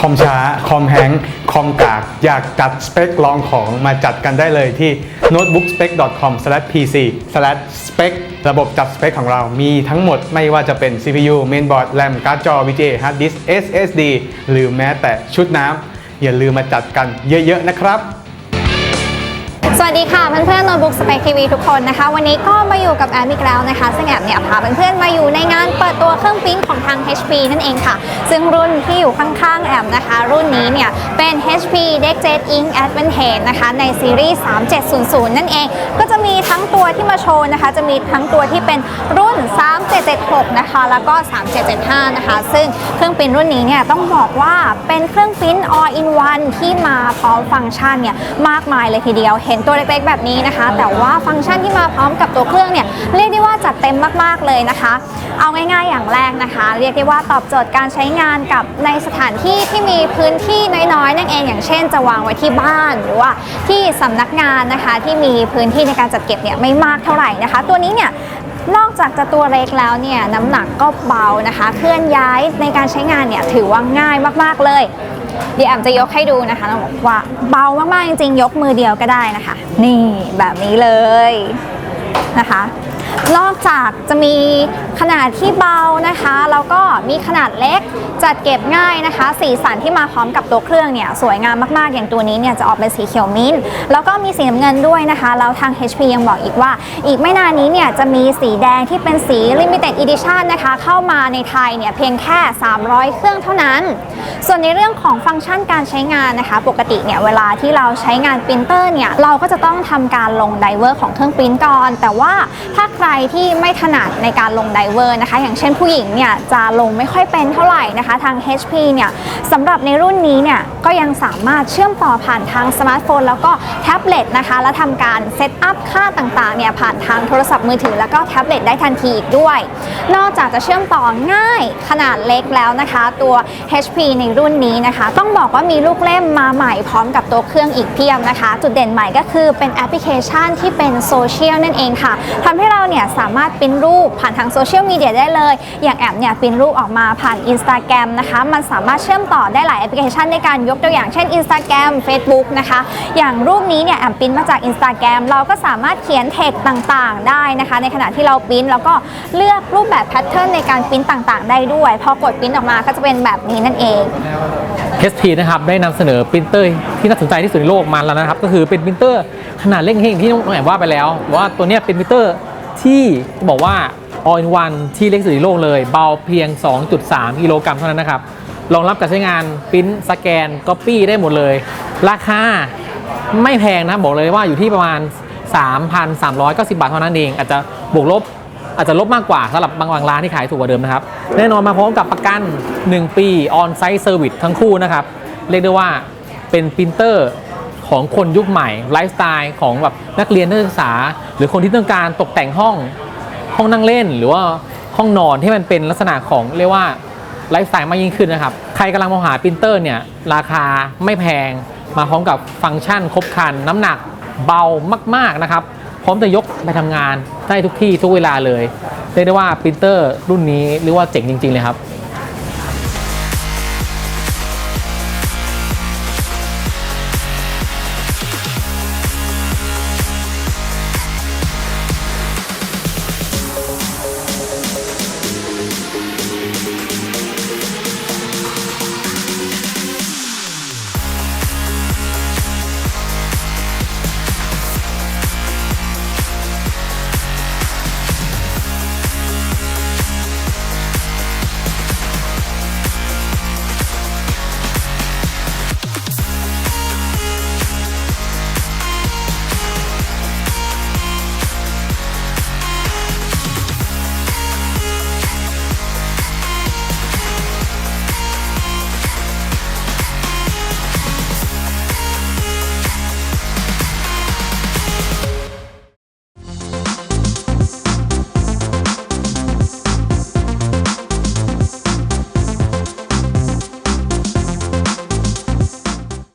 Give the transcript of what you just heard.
คอมช้า คอมแฮงคอมกาก อยากจัดสเปคลองของมาจัดกันได้เลยที่ notebookspec.com/pc/spec ระบบจัดสเปคของเรามีทั้งหมดไม่ว่าจะเป็น CPU mainboard RAM การ์ดจอ VGA hard disk SSD หรือแม้แต่ชุดน้ำอย่าลืมมาจัดกันเยอะๆนะครับ วัสดีค่ะเพื่อนๆโน้ตบุ๊กสเปคทีวีทุกคนนะคะ วันนี้ก็มาอยู่กับแอมอีกแล้วนะคะ ซึ่งแอมเนี่ยพาเพื่อนๆมาอยู่ในงานเปิดตัวเครื่องปิ้นของทาง HP นั่นเองค่ะ ซึ่งรุ่นที่อยู่ข้างๆแอมนะคะ รุ่นนี้เนี่ยเป็น HP DeckJet Ink Advantage นะคะ ในซีรีส์ 3700 นั่นเอง ก็จะมีทั้งตัวที่มาโชว์นะคะ จะมีทั้งตัวที่เป็นรุ่น 3776 นะคะ แล้วก็ 3775 นะคะ ซึ่งเครื่องปิ้นรุ่นนี้เนี่ยต้องบอกว่าเป็นเครื่องปิ้น all in one ที่มาพร้อมฟังก์ชันเนี่ยมากมายเลยทีเดียวเห็นตัวัวเล็กๆ แบบนี้นะคะ แต่ว่าฟังก์ชันที่มาพร้อมกับตัวเครื่องเนี่ยเรียกได้ว่าจัดเต็มมากๆเลยนะคะ เอาง่ายๆอย่างแรกนะคะ เรียกได้ว่าตอบโจทย์การใช้งานกับในสถานที่ที่มีพื้นที่น้อยๆ นั่นเองอย่างเช่นจะวางไว้ที่บ้าน หรือว่าที่สำนักงานนะคะที่มีพื้นที่ในการจัดเก็บเนี่ยไม่มากเท่าไหร่นะคะ ตัวนี้เนี่ยนอกจากจะตัวเล็กแล้วเนี่ยน้ำหนักก็เบานะคะ เคลื่อนย้ายในการใช้งานเนี่ยถือว่าง่ายมากๆเลย เดี๋ยวแอมจะยกให้ดูนะคะเราบอกว่าเบามากๆจริงๆ ยกมือเดียวก็ได้นะคะ นี่แบบนี้เลยนะคะ นอกจากจะมีขนาดที่เบานะคะ แล้วก็มีขนาดเล็ก จัดเก็บง่ายนะคะ สีสันที่มาพร้อมกับตัวเครื่องเนี่ยสวยงามมากๆ อย่างตัวนี้เนี่ยจะออกเป็นสีเขียวมิ้นท์แล้วก็มีสีน้ำเงินด้วยนะคะ แล้วทาง HP ยังบอกอีกว่า อีกไม่นานนี้เนี่ยจะมีสีแดงที่เป็นสี Limited Edition นะคะ เข้ามาในไทยเนี่ยเพียงแค่ 300 เครื่องเท่านั้น ส่วนในเรื่องของฟังก์ชันการใช้งานนะคะ ปกติเนี่ยเวลาที่เราใช้งานปรินเตอร์เนี่ยเราก็จะต้องทำการลงไดเวอร์ของเครื่องปรินก่อน แต่ว่าถ้าใครที่ไม่ถนัดในการลงไดเวอร์นะคะ อย่างเช่นผู้หญิงเนี่ยจะลงไม่ค่อยเป็นเท่าไหร่นะคะทาง HP เนี่ยสำหรับในรุ่นนี้เนี่ยก็ยังสามารถเชื่อมต่อผ่านทางสมาร์ทโฟน แล้วก็แท็บเล็ตนะคะและทำการเซตอัพค่าต่างๆเนี่ยผ่านทางโทรศัพท์มือถือ แล้วก็แท็บเล็ตได้ทันทีอีกด้วย นอกจากจะเชื่อมต่อง่ายขนาดเล็กแล้วนะคะ ตัว HP ในรุ่นนี้นะคะ ต้องบอกว่ามีลูกเล่มมาใหม่พร้อมกับตัวเครื่องอีกเพียบนะคะ จุดเด่นใหม่ก็คือเป็นแอปพลิเคชันที่เป็นโซเชียลนั่นเองค่ะทำให้เราเนี่ยสามารถปริ้นรูปผ่านทางโซเชียลมีเดียได้เลย อย่างแอปเนี่ยปริ้นรูปออกมาผ่าน Instagram นะคะ มันสามารถเชื่อมต่อได้หลายแอปพลิเคชันในการยกตัวอย่างเช่น Instagram Facebook นะคะ อย่างรูปนี้เนี่ยแอมปิ้นมาจาก Instagram เราก็สามารถเขียนเทคต่างๆ ได้นะคะ ในขณะที่เราปิ้นแล้วก็เลือกรูปแบบแพทเทิร์นในการปิ้นต่างๆ ได้ด้วย พอกดปิ้นออกมาก็จะเป็นแบบนี้นั่นเอง HP นะครับได้นำเสนอปรินเตอร์ที่น่าสนใจที่สุดในโลกมาแล้วนะครับ ก็คือเป็นปรินเตอร์ขนาดเล็กเองที่น้องแอมว่าไปแล้ว ว่าตัวนี้เป็นปรินเตอร์ที่บอกว่า all in one ที่เล็กสุดในโลกเลย เบาเพียง 2.3 กิโลกรัมเท่านั้นนะครับ รองรับการใช้งานปริ้นสแกนก๊อปปี้ได้หมดเลย ราคาไม่แพงนะ บอกเลยว่าอยู่ที่ประมาณ 3,390 บาทเท่านั้นเอง อาจจะบวกลบอาจจะลบมากกว่าสำหรับบางบางร้านที่ขายถูกกว่าเดิมนะครับ แน่นอนมาพร้อมกับประกัน 1 ปีออนไซต์เซอร์วิสทั้งคู่นะครับ เรียกได้ว่าเป็นปรินเตอร์ของคนยุคใหม่ไลฟ์สไตล์ของแบบนักเรียนนักศึกษา หรือคนที่ต้องการตกแต่งห้อง ห้องนั่งเล่น หรือว่าห้องนอนที่มันเป็นลักษณะของเรียกว่าไลฟ์สไตล์มากยิ่งขึ้นนะครับ ใครกำลังมองหาปรินเตอร์เนี่ยราคาไม่แพง มาพร้อมกับฟังก์ชันครบครัน น้ำหนักเบามากๆนะครับพร้อมจะยกไปทำงานได้ทุกที่ทุกเวลาเลยเรียกได้ว่าปรินเตอร์รุ่นนี้เรียกว่าเจ๋งจริง ๆ เลยครับ